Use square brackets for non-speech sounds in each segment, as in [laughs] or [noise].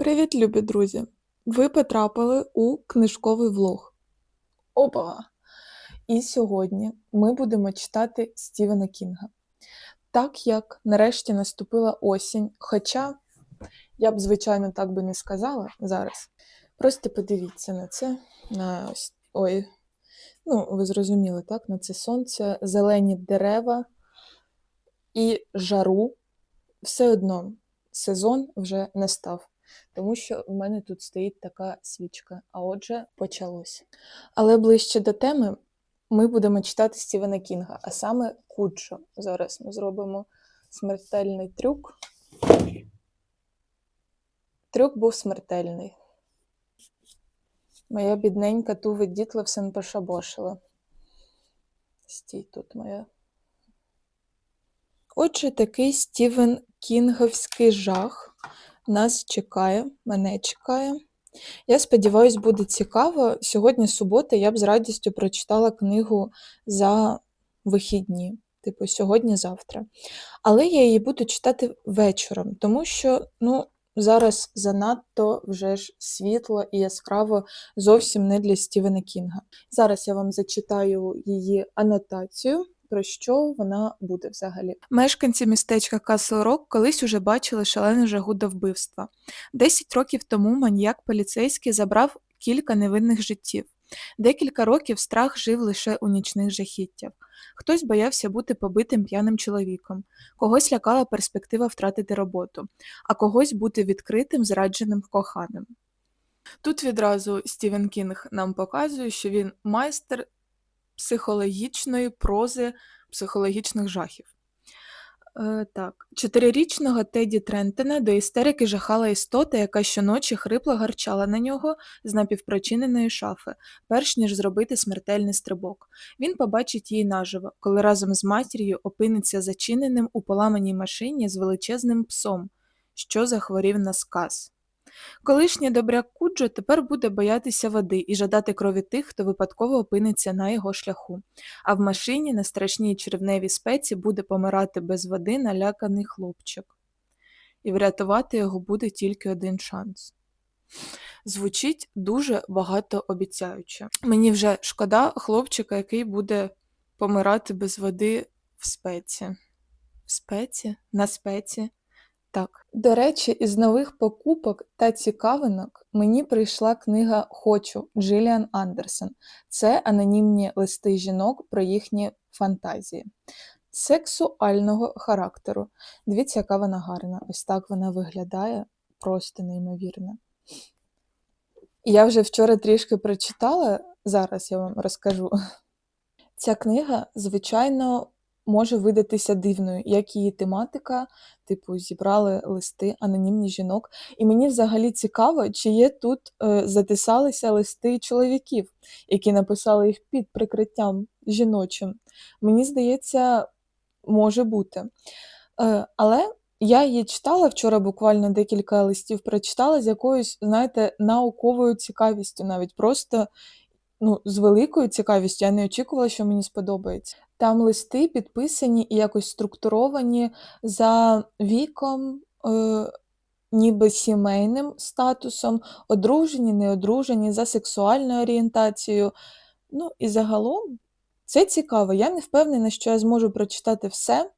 Привіт, любі друзі! Ви потрапили у книжковий влог. Опа! І сьогодні ми будемо читати Стівена Кінга. Так як нарешті наступила осінь, хоча я б, звичайно, так би не сказала зараз. Просто подивіться на це, на ой, ну, ви зрозуміли, так? На це сонце, зелені дерева і жару. Все одно сезон вже не став тому що в мене тут стоїть така свічка. А отже, почалось. Але ближче до теми ми будемо читати Стівена Кінга, а саме Куджо. Зараз ми зробимо смертельний трюк. Трюк був смертельний. Моя бідненька Туве Дітлевсен пошабошила. Стій тут моя. Отже, такий Стівен Кінговський жах нас чекає, мене чекає. Я сподіваюся, буде цікаво. Сьогодні субота, я б з радістю прочитала книгу за вихідні, типу сьогодні-завтра. Але я її буду читати вечором, тому що ну, зараз занадто вже ж світло і яскраво зовсім не для Стівена Кінга. Зараз я вам зачитаю її анотацію про що вона буде взагалі. Мешканці містечка Касл Рок колись уже бачили шалену жагу до вбивства. Десять років тому маніяк поліцейський забрав кілька невинних життів. Декілька років страх жив лише у нічних жахіттях. Хтось боявся бути побитим п'яним чоловіком, когось лякала перспектива втратити роботу, а когось бути відкритим, зрадженим коханим. Тут відразу Стівен Кінг нам показує, що він майстер психологічної прози психологічних жахів. Е, Так, чотирирічного Теді Трентена до істерики жахала істота, яка щоночі хрипло гарчала на нього з напівпрочиненої шафи, перш ніж зробити смертельний стрибок. Він побачить її наживо, коли разом з матір'ю опиниться зачиненим у поламаній машині з величезним псом, що захворів на сказ. Колишній добряк Куджо тепер буде боятися води і жадати крові тих, хто випадково опиниться на його шляху, а в машині на страшній червневій спеці буде помирати без води наляканий хлопчик. І врятувати його буде тільки один шанс. Звучить дуже багатообіцяюче. Мені вже шкода хлопчика, який буде помирати без води в спеці. В спеці? На спеці? Так. До речі, із нових покупок та цікавинок мені прийшла книга Хочу Джиліан Андерсен. Це анонімні листи жінок про їхні фантазії. Сексуального характеру. Дивіться, яка вона гарна. Ось так вона виглядає просто неймовірно. Я вже вчора трішки прочитала, зараз я вам розкажу. Ця книга, звичайно, може видатися дивною, як її тематика, типу, зібрали листи анонімні жінок. І мені взагалі цікаво, чи є тут е, затисалися листи чоловіків, які написали їх під прикриттям жіночим. Мені здається, може бути. Е, але я її читала вчора буквально декілька листів прочитала з якоюсь, знаєте, науковою цікавістю, навіть просто ну, з великою цікавістю. Я не очікувала, що мені сподобається. Там листи підписані і якось структуровані за віком, е, ніби сімейним статусом, одружені, неодружені, за сексуальною орієнтацією. Ну і загалом це цікаво. Я не впевнена, що я зможу прочитати все,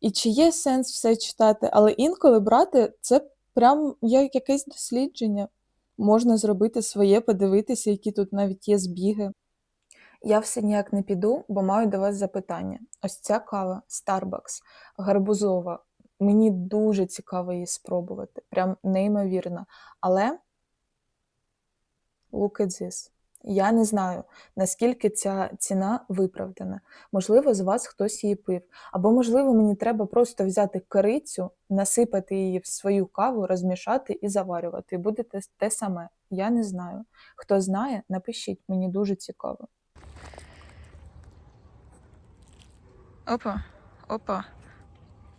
і чи є сенс все читати, але інколи брати це прям як якесь дослідження. Можна зробити своє, подивитися, які тут навіть є збіги. Я все ніяк не піду, бо маю до вас запитання. Ось ця кава Starbucks, гарбузова. Мені дуже цікаво її спробувати, прям неймовірно. Але look at this. Я не знаю, наскільки ця ціна виправдана. Можливо, з вас хтось її пив. Або, можливо, мені треба просто взяти корицю, насипати її в свою каву, розмішати і заварювати. І буде те саме. Я не знаю. Хто знає, напишіть, мені дуже цікаво. Опа, опа,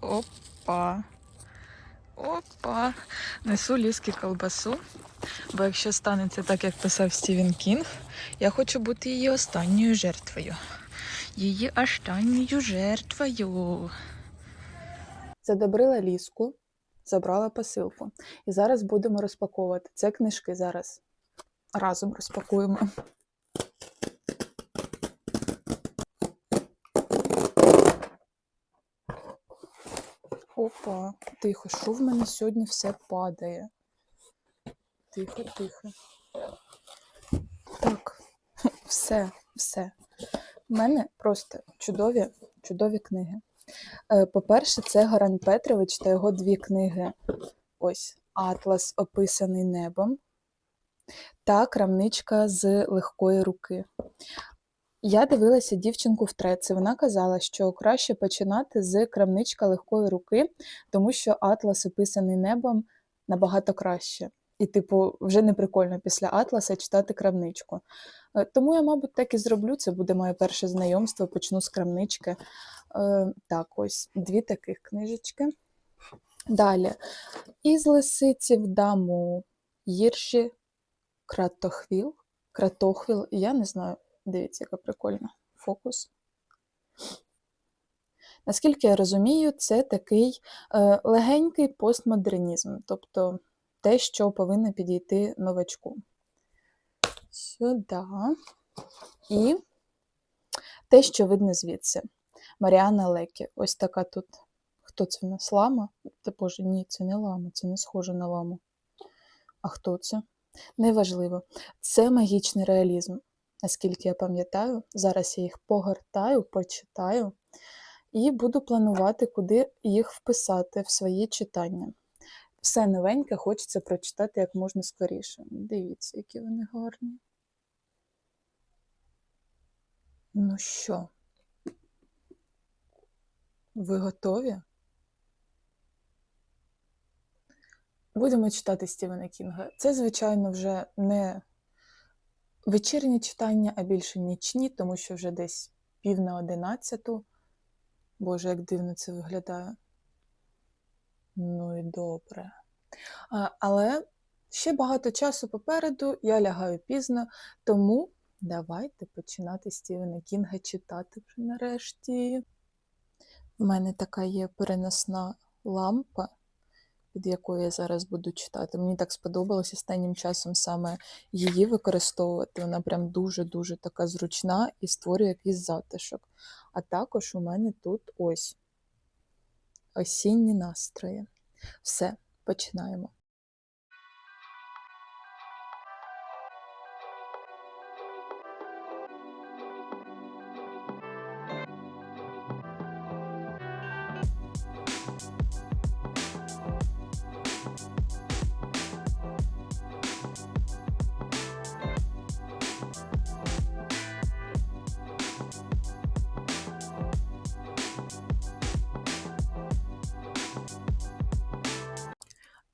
опа. Опа. Несу ліски колбасу. Бо якщо станеться так, як писав Стівен Кінг, я хочу бути її останньою жертвою. Її останньою жертвою. Задобрила ліску, забрала посилку. І зараз будемо розпаковувати. Це книжки зараз разом розпакуємо. Опа, тихо, що в мене сьогодні все падає? Тихо, тихо. Так, [laughs] все, все. У мене просто чудові, чудові книги. Е, По-перше, це Гаран Петрович та його дві книги. Ось Атлас, описаний небом, та крамничка з легкої руки. Я дивилася дівчинку в треці. Вона казала, що краще починати з крамничка легкої руки, тому що Атлас, описаний небом, набагато краще. І, типу, вже не прикольно після Атласа читати крамничку. Е, Тому я, мабуть, так і зроблю. Це буде моє перше знайомство, почну з крамнички. Е, Так, ось дві таких книжечки. Далі. Із лисиці в даму Єрші Кратохвіл. Кратохвіл, я не знаю, дивіться, яка прикольна. Фокус. Наскільки я розумію, це такий е, легенький постмодернізм, тобто те, що повинно підійти новачку. Сюди. І те, що видно звідси. Маріана Лекі. Ось така тут. Хто це в нас? Лама? Та боже, ні, це не лама, це не схоже на ламу. А хто це? Неважливо. Це магічний реалізм, наскільки я пам'ятаю. Зараз я їх погортаю, почитаю і буду планувати, куди їх вписати в свої читання. Все новеньке хочеться прочитати як можна скоріше. Дивіться, які вони гарні. Ну що, ви готові? Будемо читати Стівена Кінга. Це, звичайно, вже не вечірнє читання, а більше нічні, тому що вже десь пів на одинадцяту. Боже, як дивно це виглядає. Ну і добре. А, але ще багато часу попереду, я лягаю пізно, тому давайте починати Стівена Кінга читати вже нарешті. У мене така є переносна лампа, під якою я зараз буду читати. Мені так сподобалось останнім часом саме її використовувати. Вона прям дуже-дуже така зручна і створює якийсь затишок. А також у мене тут ось осінні настрої. Все, починаємо.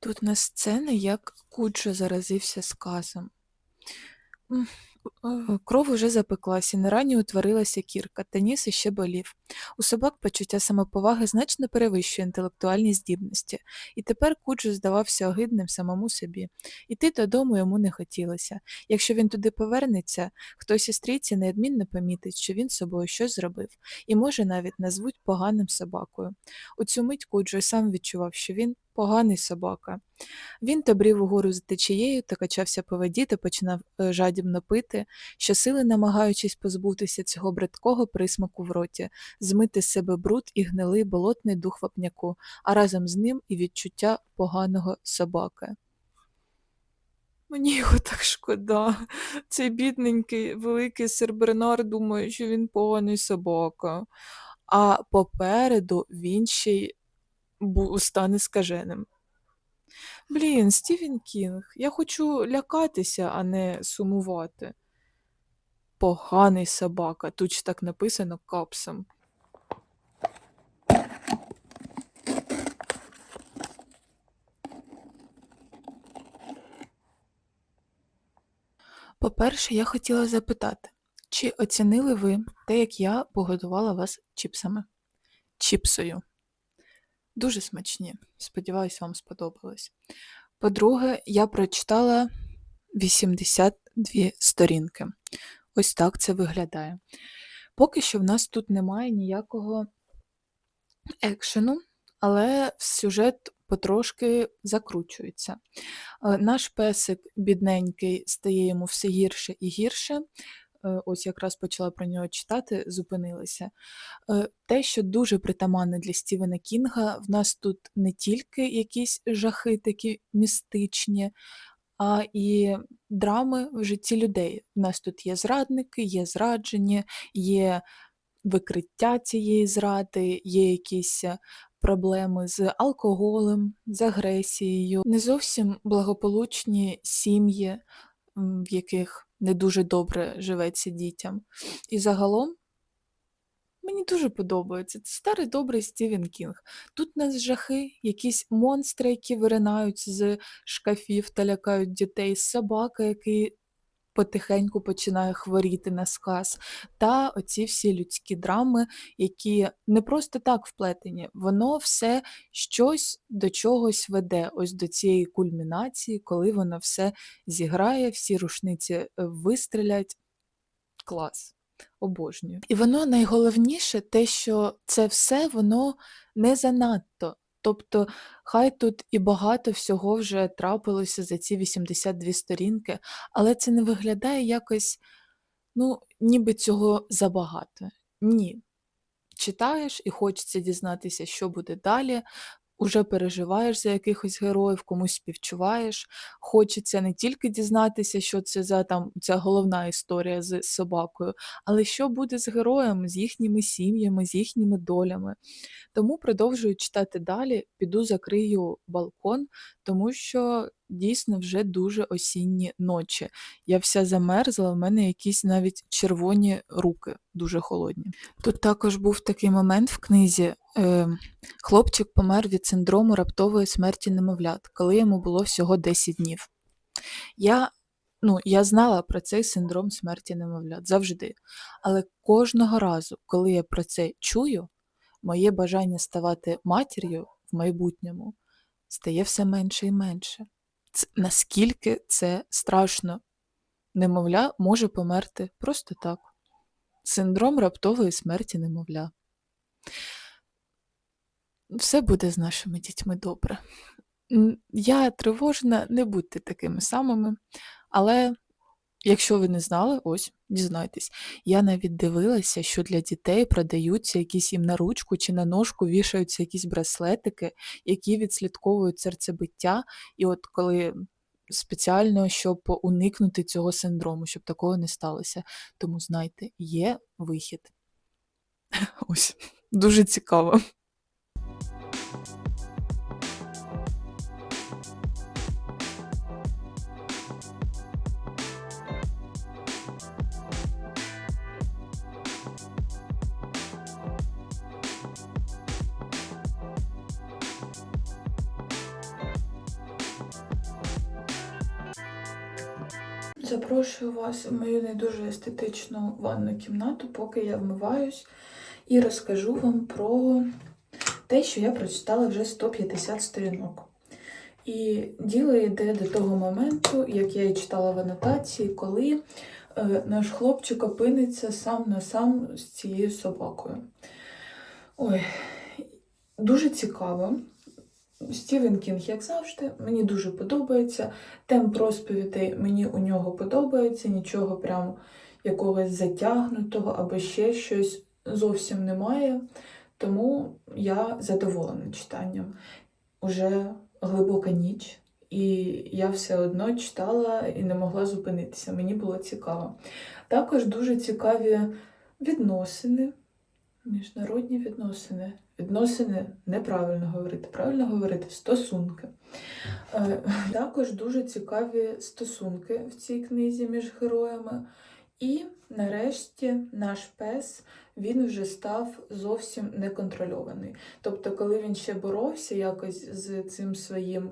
Тут на сцена, як Куджо заразився сказом. Кров уже запеклась, і на рані утворилася кірка, та ніс іще болів. У собак почуття самоповаги значно перевищує інтелектуальні здібності, і тепер Куджо здавався огидним самому собі. Іти додому йому не хотілося. Якщо він туди повернеться, хтось із трійці неодмінно помітить, що він з собою щось зробив, і може навіть назвуть поганим собакою. У цю мить Куджо й сам відчував, що він поганий собака. Він то брів угору за течією та качався по воді та починав е, жадібно пити, щосили намагаючись позбутися цього бридкого присмаку в роті, змити з себе бруд і гнилий болотний дух вапняку, а разом з ним і відчуття поганого собаки. Мені його так шкода. Цей бідненький великий сир Бернар думає, що він поганий собака. А попереду він ще й стане скаженим. Блін, Стівен Кінг, я хочу лякатися, а не сумувати. Поганий собака, тут ж так написано капсом. По-перше, я хотіла запитати, чи оцінили ви те, як я погодувала вас чіпсами? Чіпсою. Дуже смачні. Сподіваюсь, вам сподобалось. По-друге, я прочитала 82 сторінки. Ось так це виглядає. Поки що в нас тут немає ніякого екшену, але сюжет потрошки закручується. Е, Наш песик бідненький стає йому все гірше і гірше. Е, Ось якраз почала про нього читати, зупинилася. Е, Те, що дуже притаманне для Стівена Кінга, в нас тут не тільки якісь жахи такі містичні, а і драми в житті людей. У нас тут є зрадники, є зраджені, є викриття цієї зради, є якісь проблеми з алкоголем, з агресією, не зовсім благополучні сім'ї, в яких не дуже добре живеться дітям. І загалом мені дуже подобається. Це старий добрий Стівен Кінг. Тут нас жахи, якісь монстри, які виринають з шкафів та лякають дітей, собака, який потихеньку починає хворіти на сказ, та оці всі людські драми, які не просто так вплетені, воно все щось до чогось веде, ось до цієї кульмінації, коли воно все зіграє, всі рушниці е, вистрілять. Клас. Обожнюю. І воно найголовніше те, що це все воно не занадто. Тобто, хай тут і багато всього вже трапилося за ці 82 сторінки, але це не виглядає якось, ну, ніби цього забагато. Ні. Читаєш і хочеться дізнатися, що буде далі. Уже переживаєш за якихось героїв, комусь співчуваєш. Хочеться не тільки дізнатися, що це за там ця головна історія з собакою, але що буде з героями, з їхніми сім'ями, з їхніми долями. Тому продовжую читати далі, піду закрию балкон, тому що дійсно вже дуже осінні ночі. Я вся замерзла, в мене якісь навіть червоні руки, дуже холодні. Тут також був такий момент в книзі. Е, хлопчик помер від синдрому раптової смерті немовлят, коли йому було всього 10 днів. Я, ну, я знала про цей синдром смерті немовлят завжди. Але кожного разу, коли я про це чую, моє бажання ставати матір'ю в майбутньому стає все менше і менше. Ц- наскільки це страшно? Немовля може померти просто так. Синдром раптової смерті немовля. Все буде з нашими дітьми добре. Я тривожна, не будьте такими самими, але якщо ви не знали, ось, дізнайтесь. Я навіть дивилася, що для дітей продаються якісь їм на ручку чи на ножку вішаються якісь браслетики, які відслідковують серцебиття. І от коли спеціально, щоб уникнути цього синдрому, щоб такого не сталося. Тому знайте, є вихід. [laughs] Ось, дуже цікаво. Запрошую вас в мою не дуже естетичну ванну кімнату, поки я вмиваюсь, і розкажу вам про те, що я прочитала вже 150 сторінок. І діло йде до того моменту, як я і читала в анотації, коли е, наш хлопчик опиниться сам на сам з цією собакою. Ой, дуже цікаво. Стівен Кінг, як завжди, мені дуже подобається. Темп розповідей мені у нього подобається, нічого прям якогось затягнутого або ще щось зовсім немає. Тому я задоволена читанням. Уже глибока ніч, і я все одно читала і не могла зупинитися. Мені було цікаво. Також дуже цікаві відносини, міжнародні відносини. Відносини неправильно говорити, правильно говорити стосунки. Е, Також дуже цікаві стосунки в цій книзі між героями. І нарешті наш пес він вже став зовсім неконтрольований. Тобто, коли він ще боровся якось з цим своїм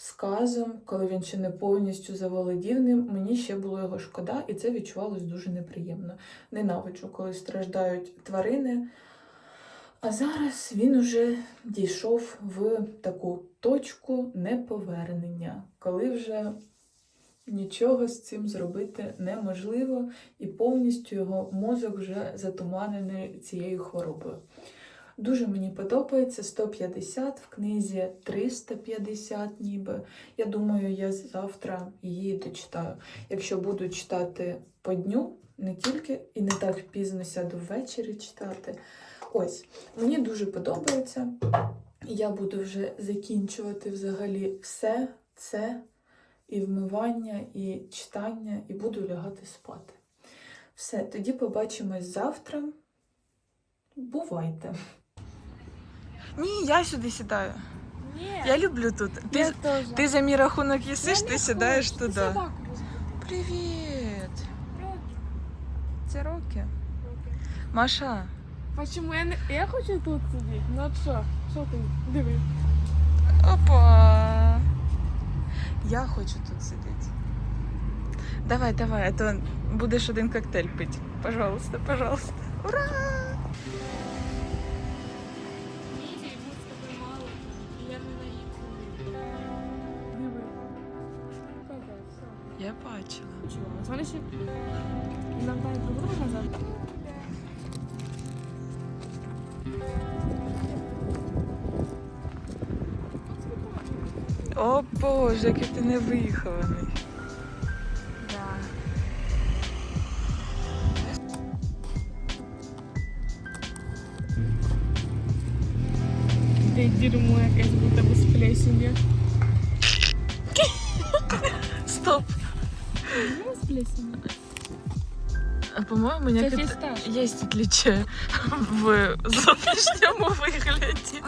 сказом, коли він ще не повністю заволодів ним, мені ще було його шкода, і це відчувалось дуже неприємно. Ненавиджу, коли страждають тварини. А зараз він уже дійшов в таку точку неповернення, коли вже нічого з цим зробити неможливо, і повністю його мозок вже затуманений цією хворобою. Дуже мені подобається 150, в книзі 350 ніби. Я думаю, я завтра її дочитаю. Якщо буду читати по дню, не тільки і не так пізно сяду ввечері читати. Ось, мені дуже подобається. Я буду вже закінчувати взагалі все це, і вмивання, і читання, і буду лягати спати. Все, тоді побачимось завтра. Бувайте! Ні, я сюди сідаю. Ні, Я люблю тут. Ти, я теж. ти за мій рахунок їсиш, Я ти не сідаєш хочу, ти туди. собаку розбудиш. Привіт! Роки. Це Рокі. Маша, Почему я не... Я хочу тут сидіти. Ну от що? Що ти? Диви. опа! Я хочу тут сидіти. Давай, давай, а то будеш один коктейль пити. Пожалуйста, пожалуйста. Ура! Чого? Вони ще... Іногда і назад. О боже, який ти не вихований. Да. Де дерьмо якесь А, По-моєму, Це некотор- фісташ. отличие в зовнішньому вигляді.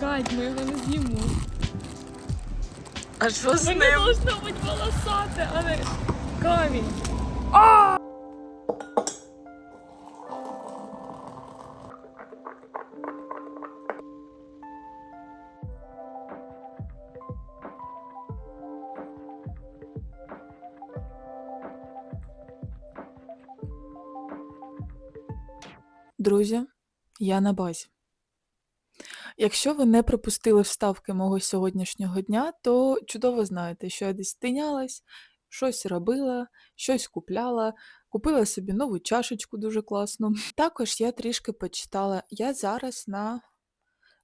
Кать, ми його не з'їмо. А що з Воно ним? должно бути волосате, а не камінь. Друзі, я на базі. Якщо ви не пропустили вставки мого сьогоднішнього дня, то чудово знаєте, що я десь тинялась, щось робила, щось купляла, купила собі нову чашечку дуже класну. Також я трішки почитала. Я зараз на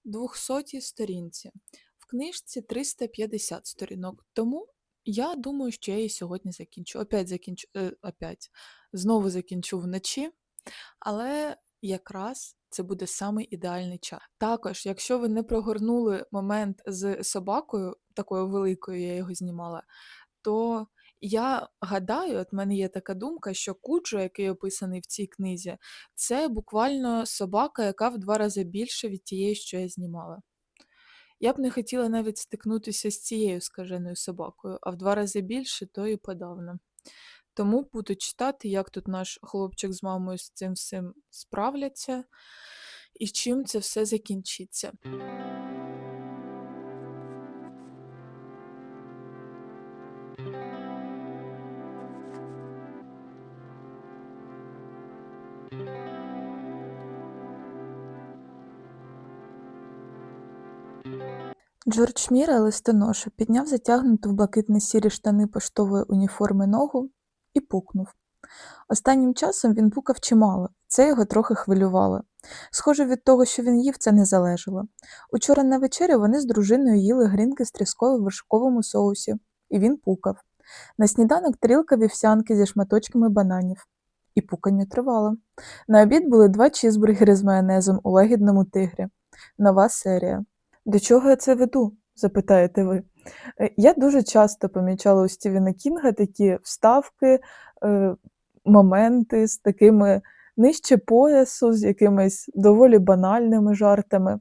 200 сторінці. В книжці 350 сторінок. Тому я думаю, що я її сьогодні закінчу. Опять закінчу, е, опять. Знову закінчу вночі. Але якраз це буде самий ідеальний час. Також, якщо ви не прогорнули момент з собакою, такою великою, я його знімала, то я гадаю, от в мене є така думка, що Куджо, який описаний в цій книзі, це буквально собака, яка в два рази більше від тієї, що я знімала. Я б не хотіла навіть стикнутися з цією скаженою собакою, а в два рази більше, то і подавно. Тому буду читати, як тут наш хлопчик з мамою з цим всім справляться, і чим це все закінчиться. Джордж Міра листоноша підняв затягнуту в блакитно-сірі штани поштової уніформи ногу і пукнув. Останнім часом він пукав чимало, це його трохи хвилювало. Схоже, від того, що він їв, це не залежало. Учора на вечерю вони з дружиною їли грінки з тріскою в вершковому соусі, і він пукав. На сніданок тарілка вівсянки зі шматочками бананів. І пукання тривало. На обід були два чізбургери з майонезом у лагідному тигрі. Нова серія. До чого я це веду? запитаєте ви. Е, Я дуже часто помічала у Стівена Кінга такі вставки, е, моменти з такими нижче поясу, з якимись доволі банальними жартами.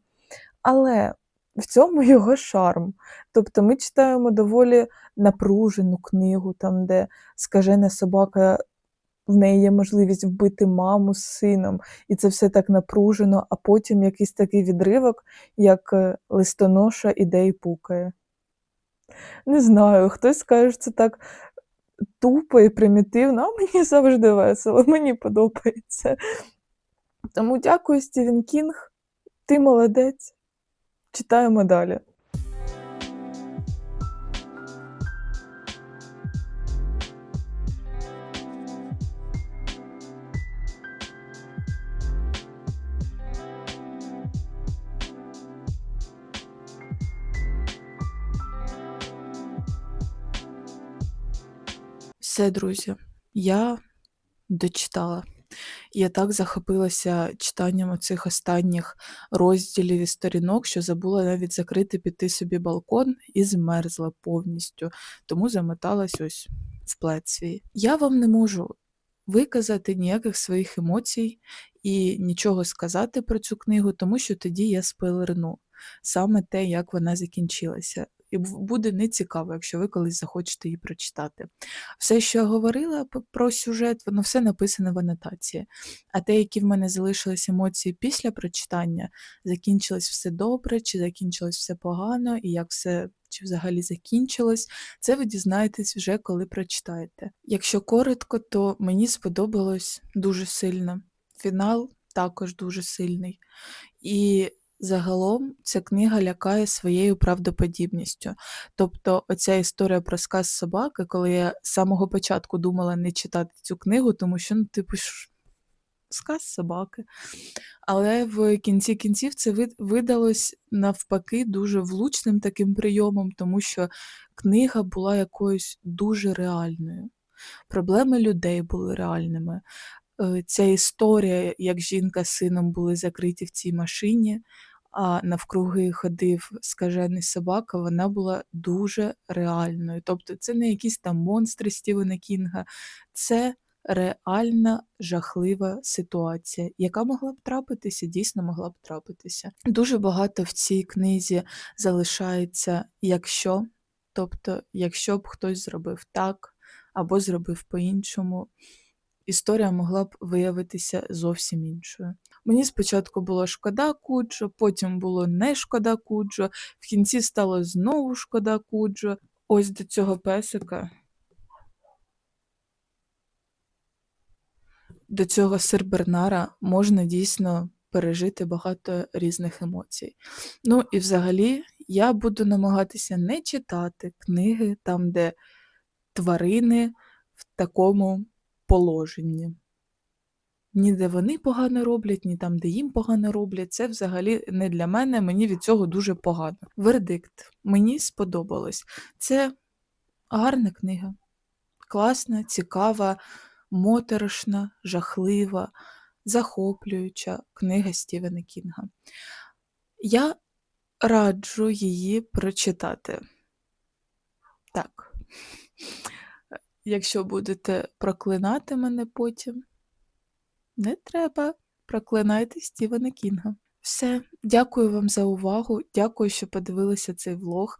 Але в цьому [laughs] його шарм. Тобто ми читаємо доволі напружену книгу, там, де скажена собака, в неї є можливість вбити маму з сином, і це все так напружено, а потім якийсь такий відривок, як е, листоноша іде і пукає. Не знаю, хтось скаже, що це так тупо і примітивно, а мені [laughs] завжди весело, мені подобається. Тому дякую, Стівен Кінг. Ти молодець. Читаємо далі. Все, друзі, я дочитала. Я так захопилася читанням оцих останніх розділів і сторінок, що забула навіть закрити піти собі балкон і змерзла повністю, тому замоталась ось в плед. Я вам не можу виказати ніяких своїх емоцій і нічого сказати про цю книгу, тому що тоді я спойлерну саме те, як вона закінчилася. І буде нецікаво, якщо ви колись захочете її прочитати. Все, що я говорила про сюжет, воно все написано в анотації. А те, які в мене залишились емоції після прочитання, закінчилось все добре, чи закінчилось все погано, і як все чи взагалі закінчилось, це ви дізнаєтесь вже коли прочитаєте. Якщо коротко, то мені сподобалось дуже сильно. Фінал також дуже сильний. І загалом ця книга лякає своєю правдоподібністю. Тобто, оця історія про сказ собаки, коли я з самого початку думала не читати цю книгу, тому що, ну, типу, ж, сказ собаки. Але в кінці кінців це видалось навпаки дуже влучним таким прийомом, тому що книга була якоюсь дуже реальною. Проблеми людей були реальними. Е, Ця історія, як жінка з сином були закриті в цій машині, а навкруги ходив скажений собака, вона була дуже реальною. Тобто це не якісь там монстри Стівена Кінга, це реальна жахлива ситуація, яка могла б трапитися, дійсно могла б трапитися. Дуже багато в цій книзі залишається якщо, тобто, якщо б хтось зробив так або зробив по-іншому, історія могла б виявитися зовсім іншою. Мені спочатку було шкода Куджо, потім було не шкода Куджо, в кінці стало знову шкода Куджо. Ось до цього песика. До цього Сирбернара можна дійсно пережити багато різних емоцій. Ну і взагалі я буду намагатися не читати книги там, де тварини в такому положенні. Ні де вони погано роблять, ні там, де їм погано роблять. Це взагалі не для мене, мені від цього дуже погано. Вердикт. Мені сподобалось. Це гарна книга. Класна, цікава, моторошна, жахлива, захоплююча книга Стівена Кінга. Я раджу її прочитати. Так. Якщо будете проклинати мене потім, не треба. Проклинайте Стівена Кінга. Все, дякую вам за увагу. Дякую, що подивилися цей влог.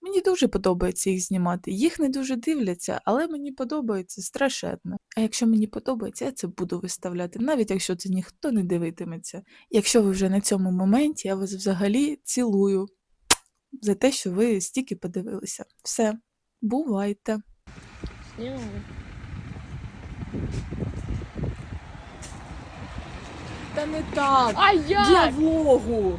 Мені дуже подобається їх знімати. Їх не дуже дивляться, але мені подобається страшенно. А якщо мені подобається, я це буду виставляти, навіть якщо це ніхто не дивитиметься. Якщо ви вже на цьому моменті, я вас взагалі цілую за те, що ви стільки подивилися. Все, бувайте! Знімали. Та не так. А Для як? влогу.